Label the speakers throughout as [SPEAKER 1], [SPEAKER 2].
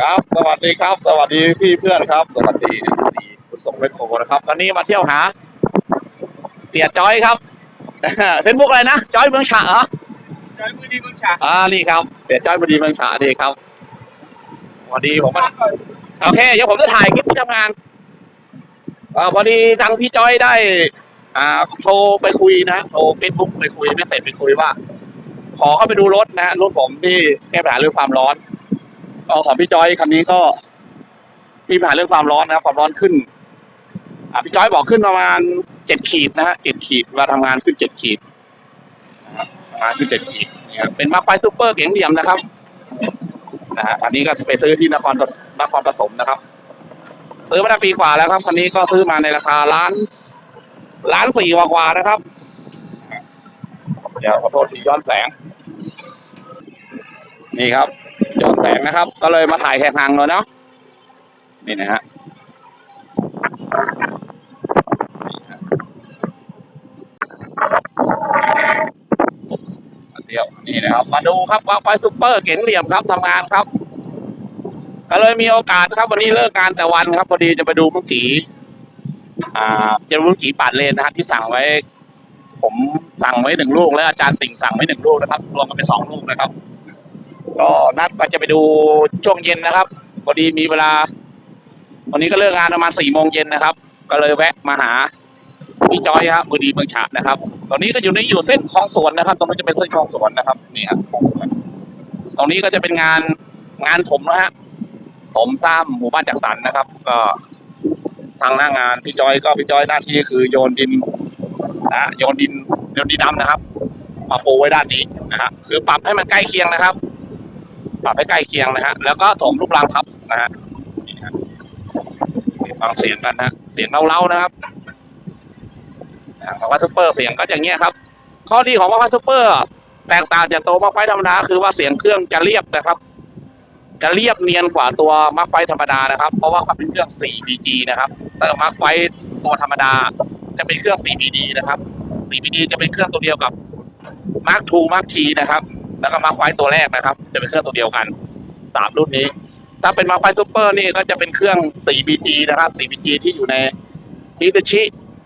[SPEAKER 1] ครับ สวัสดีครับ สวัสดีพี่เพื่อนครับ สวัสดีสวัสดีคุณส่งไปโคนะครับวันนี้มาเที่ยวหาเสียจอยครับเฟซบุ๊กอะไรนะจอยเมืองฉะเหรอ
[SPEAKER 2] จอยมือดีมึงฉาก
[SPEAKER 1] อ่านี่ครับเสียจอยพอดีเมืองฉะดีครับพอดีผมมาโอเคเดี๋ยวผมจะถ่ายคลิปที่ทำงานอ่าพอดีทางพี่จอยได้ อ่าโทรไปคุยนะโทรเฟซบุ๊กไปคุยไม่เสร็จไปคุยว่า ขอเข้าไปดูรถนะรถผมที่แก้ปัญหาเรื่องความร้อน ก็ของพี่จอยคันนี้ก็มีปัญหาเรื่องความร้อนนะครับ ความร้อนขึ้น อ่าพี่จอยบอกขึ้นประมาณเจ็ดขีดนะฮะเจ็ดขีดเวลาทำงานขึ้นเจ็ดขีดนะครับทำงาขึ้นเจ็ดขีดเนี่ยครับเป็นมาไฟซูเปอร์เก๋งเหลี่ยมนะครับนะฮะอันนี้ก็ไปซื้อที่นครนครปฐมนะครับซื้อมาได้ปีกว่าแล้วครับคันนี้ก็ซื้อมาในราคาล้านล้านสี่กว่าๆนะครับเดี๋ยวขอโทษทีย้อนแสง นี่ครับ ย้อนแสงนะครับ ก็เลยมาถ่ายแค่ทางเลยเนาะนี่นะฮะเดี๋ยวนี่นะครับ มาดูครับว่าไฟซูเปอร์เก๋งเหลี่ยมครับทำงานครับ ก็เลยมีโอกาสครับ วันนี้เลิกงานแต่วันครับพอดีจะไปดูมุกจีอ่าจะมุกจีปาดเลนนะครับ ที่สั่งไว้ ผมสั่งไว้หนึ่งลูกแล้วอาจารย์สิงสั่งไว้หนึ่งลูกนะครับรวมกันเป็นสองลูกนะครับ ก็นัดว่าจะไปดูช่วงเย็นนะครับพอดีมีเวลา วันนี้ก็เลิกงานประมาณสี่โมงเย็นนะครับ ก็เลยแวะมาหาพี่จอยครับมือดีเมืองฉะนะครับ ตอนนี้ก็อยู่ในอยู่เส้นคลองสวนนะครับ ตรงนี้จะเป็นเส้นคลองสวนนะครับนี่ครับคลองสวนตรงนี้ก็จะเป็นงานงานถมนะฮะถมสร้างหมู่บ้านจัดสรรนะครับ ก็ทางหน้างานพี่จอยก็พี่จอยหน้าที่คือโยนดินนะฮะโยนดินโยนดินดำนะครับมาปูไว้ด้านนี้นะฮะคือปรับให้มันใกล้เคียงนะครับ ปรับให้ใกล้เคียงนะฮะ แล้วก็ถมลูกรังครับนะฮะฟังเสียงกันนะฮะเสียงเล่าๆนะครับของวัตซูเปอร์เสียงก็อย่างเงี้ยครับ ข้อดีของวัตซูเปอร์ แตกต่างจากตัวมาร์คไฟธรรมดาคือว่าเสียงเครื่องจะเรียบนะครับ จะเรียบเนียนกว่าตัวมาร์คไฟธรรมดานะครับ เพราะว่าเขาเป็นเครื่อง 4BG นะครับแต่มาร์คไฟตัวธรรมดา จะเป็นเครื่อง 4BD นะครับ 4BD จะเป็นเครื่องตัวเดียวกับ Mark II Mark T นะครับ แล้วก็ Mark I ตัวแรกนะครับ จะเป็นเครื่องตัวเดียวกันสามรุ่นนี้ ถ้าเป็น Mark I Super นี่ก็จะเป็นเครื่อง 4BG นะครับ 4BG ที่อยู่ใน Hitachi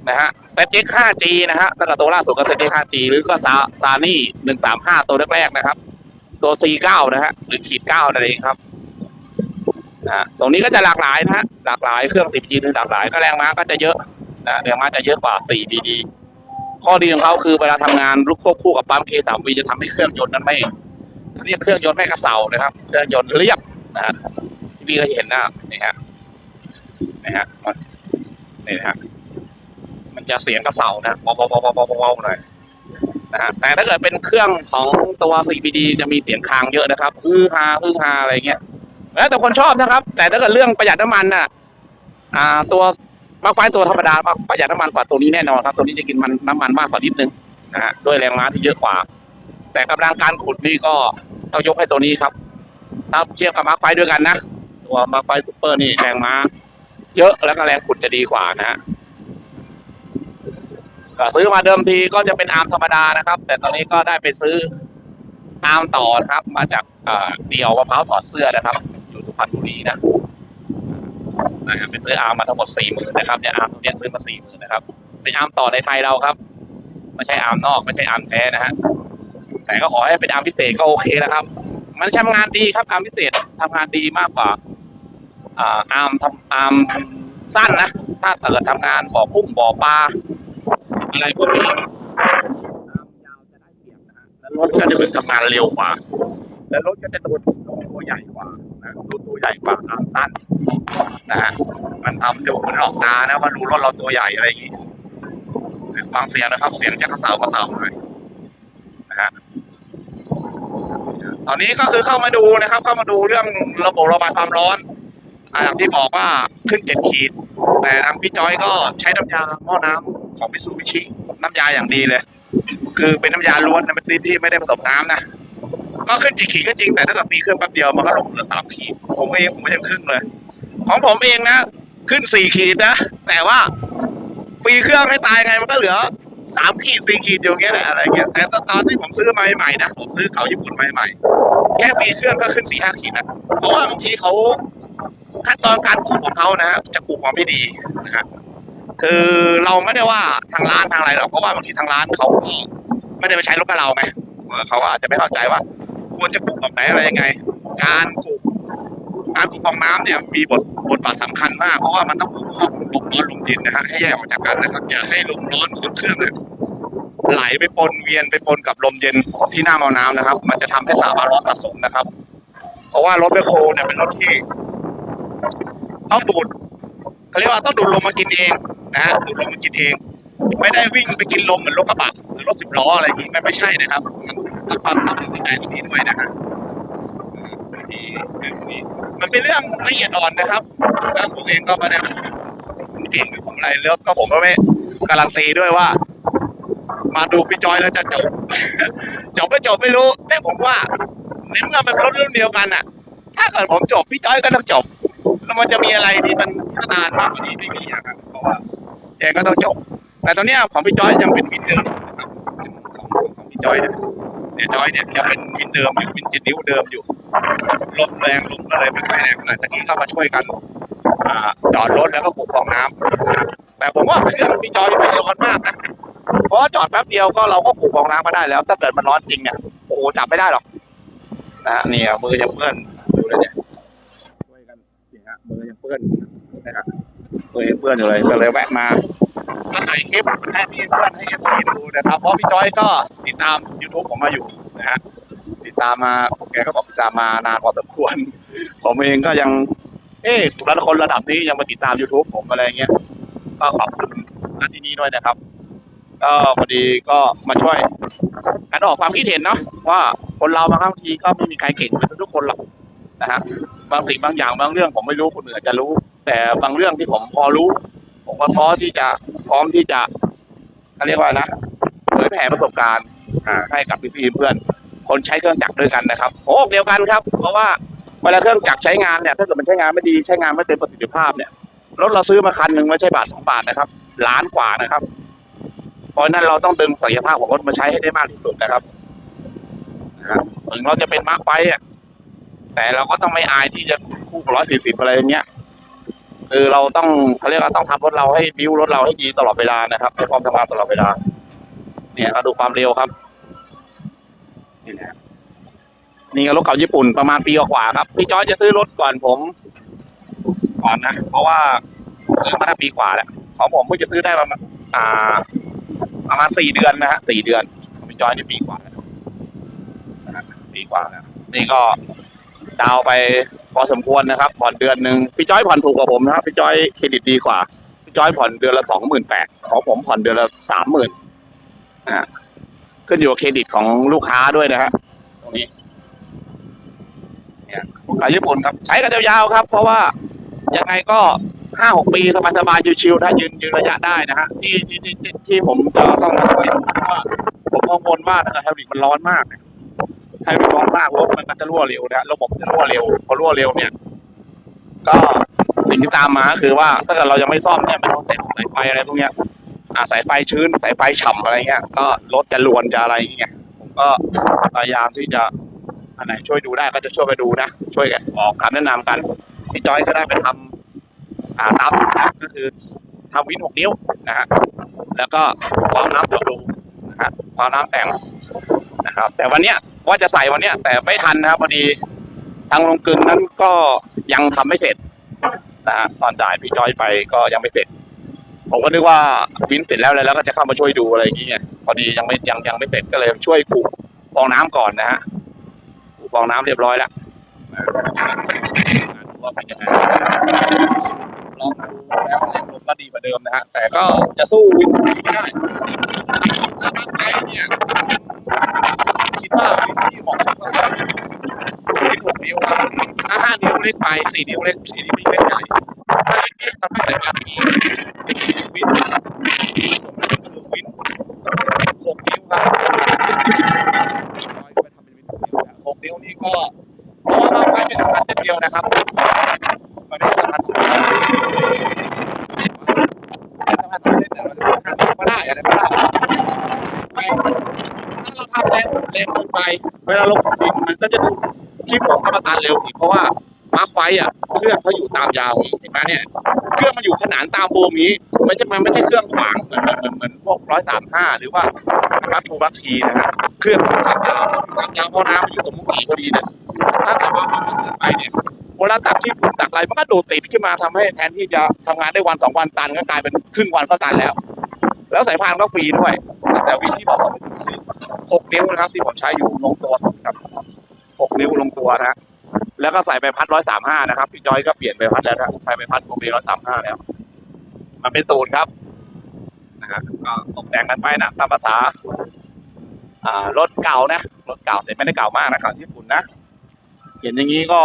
[SPEAKER 1] นะฮะ ZX 5G นะฮะแล้วก็ตัวล่าสุดก็ ZX 5G หรือก็ซาซานี่135 ตัวแรกๆนะครับ ตัว C9 นะฮะหรือขีด9นั่นเองครับนะฮะตรงนี้ก็จะหลากหลายนะฮะหลากหลายเครื่อง 10G หรือหลากหลายก็แรงม้าก็จะเยอะนะแรงม้าจะเยอะกว่า 4BD ข้อดีของเขาคือเวลาทำงานลุกควบคู่กับปั๊ม K3V จะทำให้เครื่องยนต์นั้นไม่เรียกเครื่องยนต์ไม่กระเสานะครับ เครื่องยนต์เรียบนะฮะพี่ก็เห็นนะนี่ฮะนี่ฮะมันนี่นะฮะมันจะเสียงกระเสานะเบาๆๆๆๆหน่อยนะฮะแต่ถ้าเกิดเป็นเครื่องของตัว 4BD จะมีเสียงคางเยอะนะครับฮือฮาฮือฮาอะไรเงี้ยแล้วแต่คนชอบนะครับ แต่ถ้าเกิดเรื่องประหยัดน้ำมันน่ะ อ่า ตัว มาร์คไฟตัวธรรมดาประหยัดน้ำมันกว่าตัวนี้แน่นอนครับ ตัวนี้จะกินมันน้ำมันมากกว่านิดนึงนะฮะด้วยแรงม้าที่เยอะกว่า แต่กำลังการขุดนี่ก็ต้องยกให้ตัวนี้ครับถ้าเทียบกับมาร์คไฟด้วยกันนะตัวมาร์คไฟซูเปอร์นี่แรงม้า เยอะแล้วก็แรงขุดจะดีกว่านะฮะซื้อมาเดิมทีก็จะเป็นอาร์มธรรมดานะครับ แต่ตอนนี้ก็ได้ไปซื้ออาร์มต่อนะครับ มาจากเอ่อเดี่ยวมะพร้าวถอดเสื้อนะครับ อยู่สุพรรณบุรีนะ นะครับเป็นซื้ออาร์มมาทั้งหมดสี่หมื่นนะครับเนี่ยอาร์มตัวเนี้ยซื้อมาสี่หมื่นนะครับเป็นอาร์มต่อในไทยเราครับไม่ใช่อาร์มนอกไม่ใช่อาร์มแท้นะฮะแต่ก็ขอให้เป็นอาร์มพิเศษก็โอเคนะครับ มันทำงานดีครับอาร์มพิเศษทำงานดีมากกว่าอ่าอาร์มทำอาร์มสั้นนะถ้าเกิดทำงานบ่อกุ้งบ่อปลาอะไรพวกนี้อาร์มยาวจะได้เปรียบนะฮะแล้วรถก็จะเป็นทำงานเร็วกว่า แล้วรถก็จะตัวตัวใหญ่กว่านะตัวตัวใหญ่กว่าอาร์มสั้น นะฮะมันทำดูมันออกตานะว่าดูรถเราตัวใหญ่อะไรอย่างงี้ฟังเสียงนะครับ เสียงจะกระเสากระเสาหน่อยนะฮะตอนนี้ก็คือเข้ามาดูนะครับ เข้ามาดูเรื่องระบบระบายความร้อนอ่าอย่างที่บอกว่าขึ้นเจ็ดขีด แต่ทางพี่จอยก็ใช้น้ำยาหม้อน้ำของมิซูบิชิน้ำยาอย่างดีเลย คือเป็นน้ำยาล้วนนะเป็นที่ไม่ได้ผสมน้ำนะก็ขึ้นกี่ขีดก็จริงแต่ถ้าเกิดปีเครื่องแป๊บเดียวมันก็ลงเหลือสามขีดผมเองผมไม่ใช่ครึ่งเลย ของผมเองนะ ขึ้นสี่ขีดนะ แต่ว่าปีเครื่องให้ตายไงมันก็เหลือสามขีดสี่ขีดอย่างเงี้ยแหละอะไรเงี้ยแต่ตอนที่ผมซื้อมาใหม่ๆนะผมซื้อเขาญี่ปุ่นมาใหม่แค่มีเครื่องก็ขึ้นสี่ห้าขีดนะเพราะว่าบางทีเขาขั้นตอนการปลูกของเขานะฮะจะปลูกมาไม่ดีนะฮะคือเราไม่ได้ว่าทางร้านทางอะไรหรอกเพราะว่าบางทีทางร้านเขาไม่ได้ไปใช้รถกับเราไงเออเขาอาจจะไม่เข้าใจว่า ควรจะปลูกแบบไหนอะไรยังไง การปลูก การปลูกของน้ำเนี่ยมีบทบทบาทสำคัญมาก เพราะว่ามันต้องปลูกข้อลมร้อนลมเย็นนะฮะให้แยกออกจากกันนะครับอย่าให้ลมร้อนของเครื่องเนี่ยไหลไปปนเวียนไปปนกับลมเย็นที่หน้ามอน้ำนะครับ มันจะทำให้สารร้อนสะสมนะครับ เพราะว่ารถแบคโฮเนี่ยเป็นรถที่ต้องดูดเขาเรียกว่าต้องดูดลมมากินเองนะดูดลมมากินเอง ไม่ได้วิ่งไปกินลมเหมือนรถกระบะหรือรถสิบล้ออะไรอย่างนี้ไม่ไม่ใช่นะครับมันต้องความต้องเข้าใจตรงนี้ด้วยนะฮะ ที่เรื่องนี้มันเป็นเรื่องละเอียดอ่อนนะครับแล้วผมเองก็ไม่ได้เก่งหรือผมอะไรแล้วก็ผมก็ไม่การันตีด้วยว่า มาดูพี่จอยแล้วจะจบจบไม่จบไม่รู้แต่ผมว่าในเมื่อมันรถรุ่นเดียวกันอะ ถ้าเกิดผมจบพี่จอยก็ต้องจบแล้วมันจะมีอะไรที่มันพัฒนามากกว่านี้ไม่มีอะครับเพราะว่าแกก็ต้องจบ แต่ตอนนี้ของพี่จอยยังเป็นวินเดิมนะครับของพี่จอยนี่ย เนี่ยจอยเนี่ยยังเป็นวินเดิมอยู่วินเจ็ดนิ้วเดิมอยู่ลมแรงลมก็เลยไม่ค่อยแรงเท่าไหร่ตะกี้เข้ามาช่วยกันอ่าจอดรถแล้วก็ปลูกฟองน้ำแต่ผมว่าเครื่องพี่จอยไม่ร้อนมากนะเพราะจอดแป๊บเดียวก็เราก็ปลูกฟองน้ำมาได้แล้ว ถ้าเกิดมันร้อนจริงเนี่ยโอ้โหจับไม่ได้หรอกนะเนี่ยมือยังเปื้อนดูเลยเนี่ยช่วยกันเนี่ยฮะมือยังเปื้อนนะฮะมือยังเปื้อนอยู่เลยก็เลยแวะมา ก็ถ่ายคลิปให้พี่เพื่อนให้เอฟซีดูนะครับ เพราะพี่จอยก็ติดตาม YouTube ผมมาอยู่นะฮะติดตามมาแกก็บอกติดตามมานานพอสมควร ผมเองก็ยัง เอ๊ะระดับคนระดับนี้ยังมาติดตาม YouTube ผมอะไรเงี้ยก็ขอบคุณท่านที่นี่ด้วยนะครับก็พอดีก็มาช่วยกันออกความคิดเห็นเนาะว่าคนเราบางทีก็ไม่มีใครเก่งเหมือนทุกคนหรอกนะฮะบางสิ่งบางอย่างบางเรื่องผมไม่รู้คนอื่นอาจจะรู้ แต่บางเรื่องที่ผมพอรู้ ผมก็พอที่จะ ร้อมที่จะเขาเรียกว่านะเผยแผ่ประสบการณ์อ่าให้กับพี่ๆเพื่อน คนใช้เครื่องจักรด้วยกันนะครับโอ้เดียวกันครับ เพราะว่าเวลาเครื่องจักรใช้งานเนี่ยถ้าเกิดมันใช้งานไม่ดีใช้งานไม่เต็มประสิทธิภาพเนี่ยรถเราซื้อมาคันหนึ่งไม่ใช่บาทสองบาทนะครับล้านกว่านะครับเพราะฉะนั้นเราต้องดึงศักยภาพของรถมาใช้ให้ได้มากที่สุดนะครับนะฮะถึงเราจะเป็นมาร์คไฟอะแต่เราก็ต้องไม่อายที่จะคู่ร้อยสี่สิบอะไรอย่างเงี้ย คือเราต้องเขาเรียกว่าต้องทำรถเราให้บิ้วรถเราให้ดีตลอดเวลานะครับให้ความทำงานตลอดเวลา เนี่ยเราดูความเร็วครับ นี่นะนี่ก็รถเก่าญี่ปุ่นประมาณปีกว่าครับพี่จอยจะซื้อรถก่อนผมก่อนนะเพราะว่าซื้อมาได้ปีกว่าแล้วของผมเพิ่งจะซื้อได้ประมาณอ่า ประมาณสี่เดือนนะฮะสี่เดือนพี่จอยนี่ปีกว่าแล้วปีกว่าแล้วนี่ก็ดาวไป พอสมควรนะครับ ผ่อนเดือนหนึ่งพี่จ้อยผ่อนถูกกว่าผมนะครับพี่จ้อยเครดิตดีกว่าพี่จ้อยผ่อนเดือนละสองหมื่นแปดของผมผ่อนเดือนละสามหมื่นอ่าขึ้นอยู่กับเครดิตของลูกค้าด้วยนะฮะตรงนี้เนี่ยขายญี่ปุ่นครับ ใช้กันยาวๆครับ เพราะว่ายังไงก็ห้าหกปีสบายๆชิวๆถ้ายืนยืนระยะได้นะฮะที่ที่ที่ที่ผมจะต้องมาเพราะว่าผมกังวลว่าถ้าเกิดไฮบริดมันร้อนมากเนี่ย ไฮบริดร้อนมากรถมันก็จะรั่วเร็วนะระบบจะรั่วเร็ว พอรั่วเร็วเนี่ย ก็สิ่งที่ตามมาคือว่า ถ้าเกิดเรายังไม่ซ่อมเนี่ยมันต้องเซ็ตสายไฟอะไรพวกเนี้ยอ่าสายไฟชื้นสายไฟฉ่ำอะไรเงี้ย ก็รถจะรวนจะอะไรเงี้ยผมก็พยายามที่จะอันไหนช่วยดูได้ก็จะช่วยไปดูนะช่วยกันออกคำแนะนำกันพี่จอยก็ได้ไปทำอ่าตามนะก็คือทำวินหกนิ้วนะฮะแล้วก็วาล์วน้ำตัวดูนะฮะวาล์วน้ำแต่งนะครับ แต่วันเนี้ย ว่าจะใส่วันเนี้ย แต่ไม่ทันนะครับพอดีทางโรงกลึงนั้นก็ยังทำไม่เสร็จนะฮะตอนจ่ายพี่จอยไปก็ยังไม่เสร็จ ผมก็นึกว่าวินเสร็จแล้วแล้วก็จะเข้ามาช่วยดูอะไรอย่างเงี้ยพอดียังไม่ยังยังไม่เสร็จก็เลยช่วยผูกฟองน้ำก่อนนะฮะผูกฟองน้ำเรียบร้อยแล้วว่าเป็นยังไงลองดูแล้วแรงลมก็ดีกว่าเดิมนะฮะแต่ก็จะสู้วินไม่ได้ถ้าตั้งใจเนี่ยคิดว่าวินที่เหมาะสมก็วินหกนิ้วครับถ้าห้า นิ้วเล็กไปสี่นิ้วเล็กสี่นิ้วเล็กใหญ่ถ้าเล็กๆทำให้สายพันธุ์มีวินวินหกนิ้วครับหกนิ้วนี่ก็เพราะว่าเราใช้เป็นพันเส้นเดียวนะครับมันเส้นเดียวพันเส้นเดียวก็ได้อะไรก็ได้ไปถ้าเราทำแรงแรงลงไป เวลาลงดินมันก็จะดูเครื่องเขาวนี้เห็นไหมเนี่ยเครื่องมันอยู่ขนานตามโบมนี้มันจะมันไม่ใช่เครื่องขวางเหมือนเหมือนเหมือนพวกร้อยสามห้าหรือว่ารัตทูรัตทีนะฮะเครื่องมันตัดยาวตัดยาวเพราะน้ำมันอยู่ตรงมุกีพอดีเนี่ยถ้าเกิดว่ามันเกินไปเนี่ยเวลาตักที่ฝุ่นตักอะไรมันก็โดดติดขึ้นมาทำให้แทนที่จะทำงานได้วันสองวันตันก็กลายเป็นครึ่งวันก็ตันแล้ว แล้วสายพานก็ฟรีด้วย แต่วิธีบอกว่าหกนิ้วนะครับที่ผมใช้อยู่ลงตัวครับหกนิ้วลงตัวนะฮะ แล้วก็ใส่ใบพัดร้อยสามห้านะครับพี่จอยก็เปลี่ยนใบพัดแล้วนะใส่ใบพัดโกเบร้อยสามห้าแล้ว มันเป็นสูตรครับนะฮะก็ตกแต่งกันไปนะตามภาษา อ่ารถเก่านะรถเก่าแต่ไม่ได้เก่ามากนะเก่าญี่ปุ่นนะเห็นอย่างนี้ก็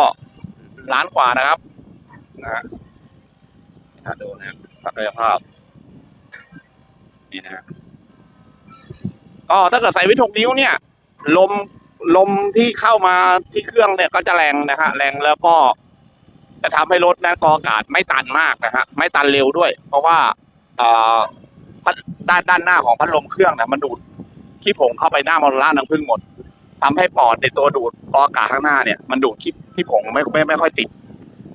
[SPEAKER 1] ล้านกว่านะครับนะฮะถ้าดูนะศักยภาพนี่นะก็ถ้าเกิดใส่วิทกนิ้วเนี่ย ลม ลมที่เข้ามาที่เครื่องเนี่ยก็จะแรงนะฮะแรงแล้วก็จะทำให้รถนะกออากาศไม่ตันมากนะฮะไม่ตันเร็วด้วย เพราะว่าด้านด้านหน้าของพัดลมเครื่องเนี่ยมันดูดขี้ผงเข้าไปหน้ามอเตอร์ล่าน้ำพึ่งหมดทำให้ปอดในตัวดูดกออากาศข้างหน้าเนี่ย มันดูดขี้ขี้ผงไม่ไม่ไม่ค่อยติด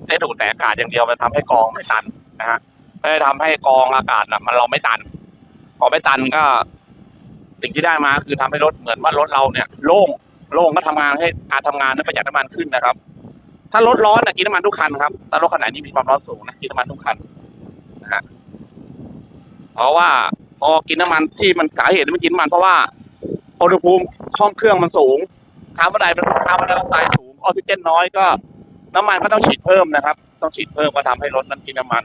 [SPEAKER 1] ได้ดูดแต่อากาศอย่างเดียวมันทำให้กองไม่ตันนะฮะไม่ได้ทำให้กองอากาศน่ะมันเราไม่ตันพอไม่ตันก็ สิ่งที่ได้มาคือทำให้รถเหมือนว่ารถเราเนี่ย โล่ง โล่งก็ทำงานให้การทำงานนั้นประหยัดน้ำมันขึ้นนะครับ ถ้ารถร้อนนะกินน้ำมันทุกคันครับแต่รถขนาดนี้มีความร้อนสูงนะกินน้ำมันทุกคันนะฮะเพราะว่าพอกินน้ำมันที่มันสาเหตุที่มันกินน้ำมันเพราะว่าอุณหภูมิห้องเครื่องมันสูงคาร์บอนไดเป็นคาร์บอนไดออกไซด์สูงออกซิเจนน้อยก็ น้ำมันก็ต้องฉีดเพิ่มนะครับ ต้องฉีดเพิ่มก็ทำให้รถนั้นกินน้ำมัน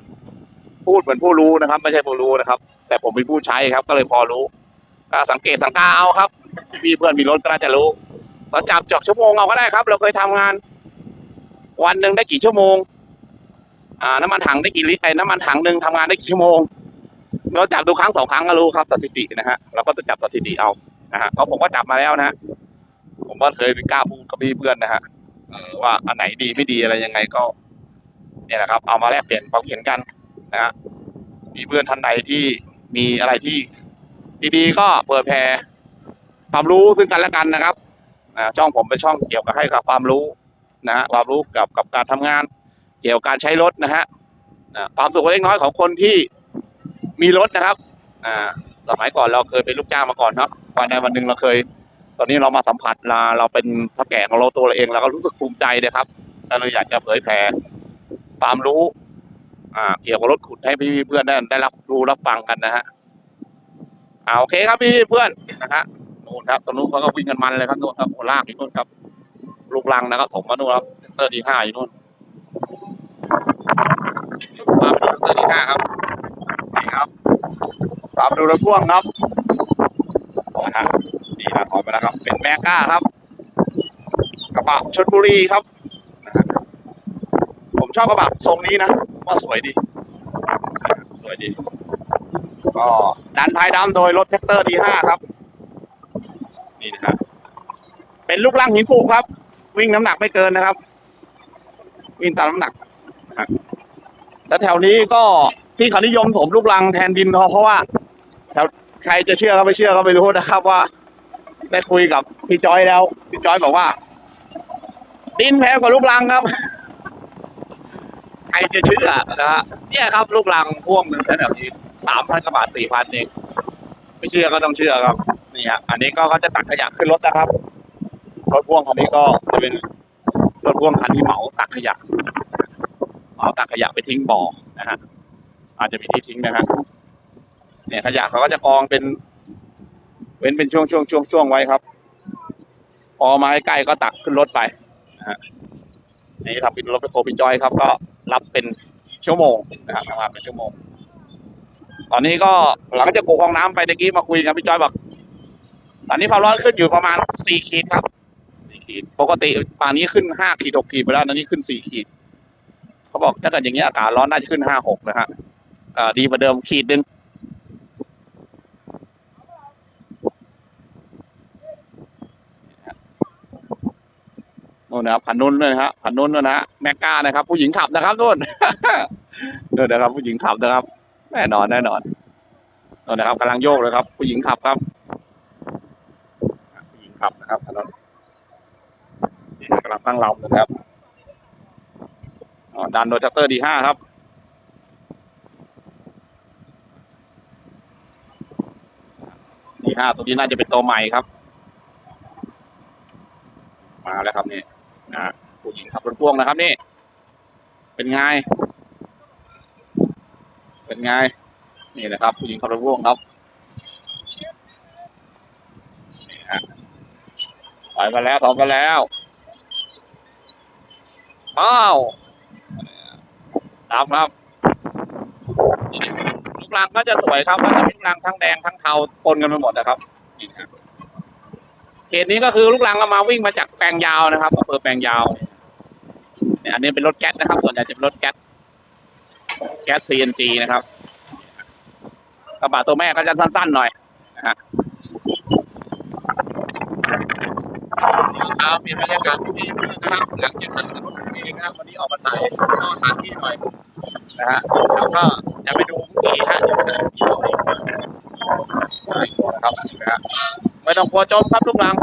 [SPEAKER 1] พูดเหมือนผู้รู้นะครับ ไม่ใช่ผู้รู้นะครับ แต่ผมเป็นผู้ใช้ครับ ก็เลยพอรู้ก็สังเกตสังกาเอาครับพี่เพื่อนมีรถก็น่าจะรู้ เราจับจอกชั่วโมงเอาก็ได้ครับ เราเคยทำงาน วันหนึ่งได้กี่ชั่วโมง อ่า น้ำมันถังได้กี่ลิตรไอ้น้ำมันถังหนึ่งทำงานได้กี่ชั่วโมง เราจับดูครั้งสองครั้งก็รู้ครับสถิตินะฮะเราก็จะจับสถิติเอานะฮะเพราะผมก็จับมาแล้วนะฮะผมก็เคยไปกล้าพูดกับพี่เพื่อนนะฮะว่าอันไหนดีไม่ดีอะไรยังไงก็ เนี่ยนะครับ เอามาแลกเปลี่ยนความเห็นกันนะฮะมีเพื่อนท่านใดที่มีอะไรที่ดีๆก็เปิดแผ่ความรู้ซึ่งกันและกันนะครับ อ่าช่องผมเป็นช่องเกี่ยวกับให้กับความรู้นะฮะความรู้กับกับการทำงาน เกี่ยวกับการใช้รถนะฮะความสุขเล็กน้อยของคนที่มีรถนะครับ อ่า สมัยก่อนเราเคยเป็นลูกจ้างมาก่อนเนาะวันใดวันหนึ่งเราเคย ตอนนี้เรามาสัมผัสเราเราเป็นพ่อแก่ของเราตัวเราเองเราก็รู้สึกภูมิใจนะครับเราอยากจะเผยแผ่ความรู้ อ่า เกี่ยวกับรถขุดให้พี่เพื่อนได้ได้รับรู้รับฟังกันนะฮะเอาโอเคครับพี่เพื่อนนะฮะ นู่นครับตรงนู้นเขาก็วิ่งกันมันเลยครับนู่นครับโอลากอยู่นู่นครับ ลูกลังนะครับผมมานู่นครับเซนเตอร์ดีห้าอยู่นู่นมาดูเซนเตอร์ดีห้าครับนี่ครับตามดูรถพ่วงครับนะฮะนี่นะถอยมาแล้วครับ เป็นแมก้าครับกระบะชลบุรีครับผมชอบกระบะทรงนี้นะว่าสวยดี สวยดีก็ดันท้ายดำโดยรถแท็กเตอร์ดีห้าครับ เป็นลูกล่างหินปูครับ วิ่งน้ำหนักไม่เกินนะครับ วิ่งตามน้ำหนักแล้วแถวนี้ก็ที่เขานิยมถมลูกลังแทนดินเพราะเพราะว่าแถวใครจะเชื่อก็ไม่เชื่อก็ไม่รู้นะครับ ว่าได้คุยกับพี่จอยแล้ว พี่จอยบอกว่า ดินแพงกว่าลูกลังครับ ใครจะเชื่อนะฮะเนี่ยครับ ลูกลังพ่วงหนึ่งแถวนี้สามพันกว่าบาทสี่พันเองไม่เชื่อก็ต้องเชื่อครับนี่ฮะอันนี้ก็เขาจะตักขยะขึ้นรถนะครับ รถพ่วงคันนี้ก็จะเป็นรถพ่วงคันที่เหมาตักขยะเหมาตักขยะไปทิ้งบ่อนะฮะอาจจะมีที่ทิ้งนะฮะเนี่ยขยะเขาก็จะกองเป็น เว้นเป็นช่วงช่วงช่วงช่วงไว้ครับ พอมาใกล้ๆก็ตักขึ้นรถไปนะฮะนี่ทำเป็นรถไปโคปินจอยครับ ก็รับเป็นชั่วโมงนะครับทำงานเป็นชั่วโมง ตอนนี้ก็หลังจากกูคลองน้ำไปตะกี้มาคุยกับพี่จอยบอกตอนนี้ความร้อนขึ้นอยู่ประมาณสี่ขีดครับ ขีด ปกติป่านนี้ขึ้นห้าขีดหกขีดไปแล้วตอนนี้ขึ้นสี่ขีด เขาบอกถ้าเกิดอย่างเงี้อากาศร้อนน่าจะขึ้นห้าหกนะฮะอ่าดีกว่าเดิมขีดหนึ่งนู่นนะครับขันนุ่นด้วยนะฮะขันนุ่นด้วยนะฮะแมกกานะครับ ผู้หญิงขับนะครับนู่นนู่นนะครับ ผู้หญิงขับนะครับ แน่นอนแน่นอนนู่นนะครับกำลังโยกเลยครับ ผู้หญิงขับครับ ผู้หญิงขับนะครับถนน กำลังตั้งลำนะครับดันโดยชัตเตอร์ดีห้าครับดีห้าตัวนี้น่าจะเป็นตัวใหม่ครับ มาแล้วครับนี่นะผู้หญิงขับรถพ่วงนะครับนี่ เป็นไง เป็นไง นี่นะครับ ผู้หญิงขับรถพ่วงครับนี่ฮะถอยมาแล้วถอยมาแล้ว อ้าวตามครับลูกรังก็จะสวยครับก็จะเป็นลูกรังทั้งแดงทั้งเทาปนกันไปหมดนะครับเขตนี้ก็คือลูกรังก็มาวิ่งมาจากแปลงยาวนะครับอำเภอแปลงยาวเนี่ยอันนี้เป็นรถแก๊สนะครับ ส่วนใหญ่จะเป็นรถแก๊สแก๊ส CNG นะครับกระบะตัวแม่ก็จะสั้นๆหน่อยนะฮะ เอาเปลี่ยนบรรยากาศที่ดีนะครับหลังจากนั้นนี่นะครับวันนี้ออกมาถ่ายนอกสถานที่หน่อยนะฮะแล้วก็จะไปดูกี่ฮะนะครับนะฮะไม่ต้องกลัวจมครับลูกหลัง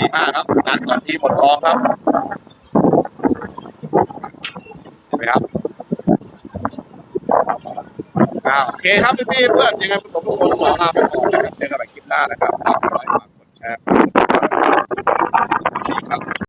[SPEAKER 1] ที่ห้าครับนัดก่อนที่หมดทองครับเห็นไหมครับอ่าโอเคครับพี่เพื่อนยังไงผมทุกคนขอลาไปก่อนนะครับเจอกันใหม่คลิปหน้านะครับ